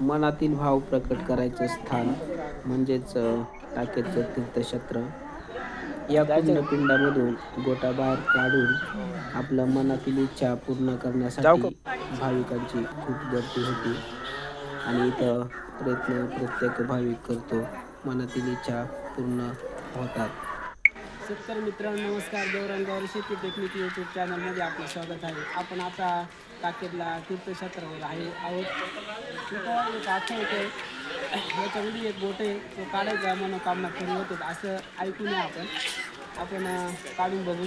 मनातील भाव प्रकट करायचं स्थान म्हणजेच टाकेचं तीर्थक्षेत्र. या पिंडामधून गोटा बाहेर काढून आपल्या मनातील इच्छा पूर्ण करण्यासाठी भाविकांची खूप गर्दी होती. आणि इथं प्रयत्न प्रत्येक भाविक करतो. मनातील इच्छा पूर्ण होतात. शेतकरी मित्रांनो नमस्कार. गौरंगावर शेती टेक्निक यूट्यूब चॅनलमध्ये आपलं स्वागत आहे. आपण आता टाकेदला तीर्थक्षेत्रावर आहे आहोत. तिथं एक आठवण होते याच्यामध्ये एक बोट आहे तो काढायचा मनोकामना खरी होते असं ऐकून नये आपण. आपण काढून बघू.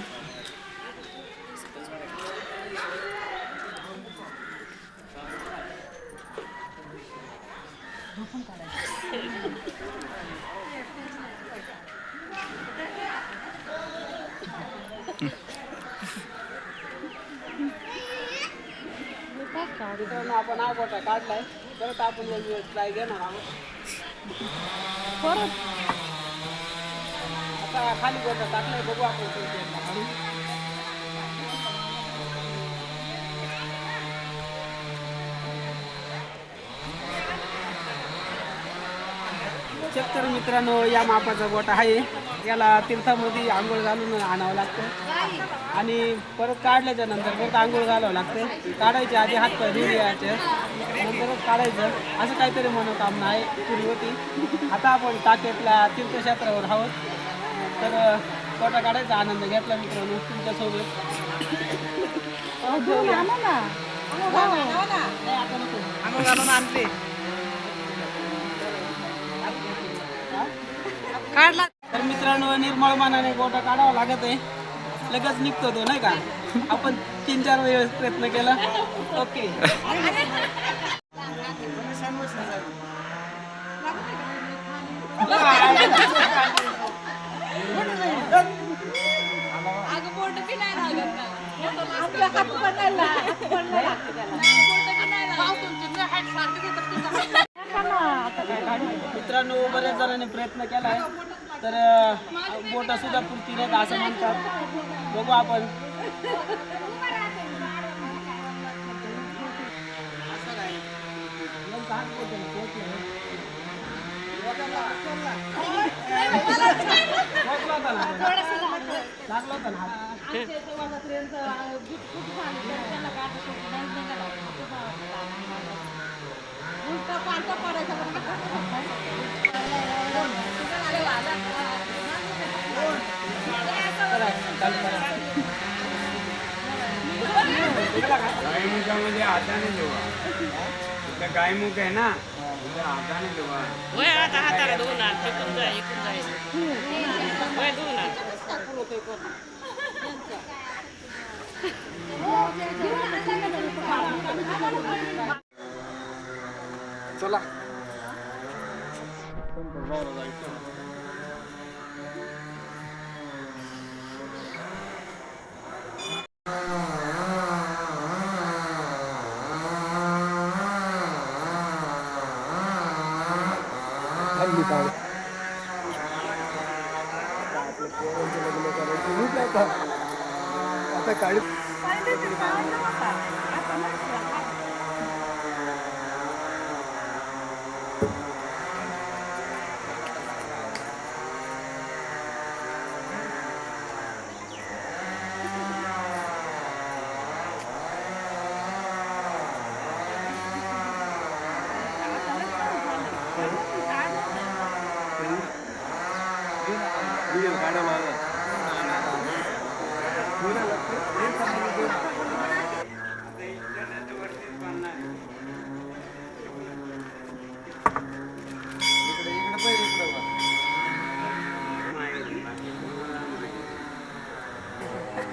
मित्रांनो आपण हा काढलाय परत आपण ट्राय घेणार आहोत परत आता खाली गोटा टाकलाय बघू आपण कोणते आहेत का खाली. शेतकरी मित्रांनो या मापाचा गोटा आहे. याला तीर्थामध्ये आंघोळ घालून आणावं लागतं. आणि परत काढल्याच्या नंतर परत आंघोळ घालावं लागतं. काढायच्या आधी हात पाय यायचे नंतरच काढायचं. असं काहीतरी मनोकामना आहे पुरी होती आता आपण टाकेतल्या तीर्थक्षेत्रावर आहोत. तर गोटा काढायचा आनंद घेतला मित्रांनो तुमच्यासोबत. काढला. तर मित्रांनो निर्मळ मनाने गोटा काढावा लागत आहे. लगेच निघतो तो नाही का? आपण तीन चार वेळेस प्रयत्न केला. ओके. अगं बोट बी नाही लागत ना. आपला हात पण नाही लागत. बोट बी नाही लागत. मित्रांनो बऱ्याच जणांनी प्रयत्न केलाय तर बोट सुद्धा पुरती नाहीत असं म्हणतात. बघू आपण. लागला होता ना हात? पडायचा गायमुखामध्ये हाताने इथं गायमुख आहे ना हाताने धुवा वय आता हाताला धुवणार टिकून जाय इकून जायचं वय धुवणार चला. आता काढ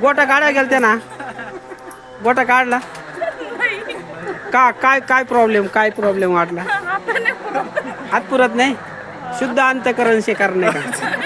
गोटा काढायला गेलते ना. गोटा काढला. का काय काय प्रॉब्लेम काय प्रॉब्लेम वाटला? हात पुरत नाही. शुद्ध अंतकरण शेकार नाही का?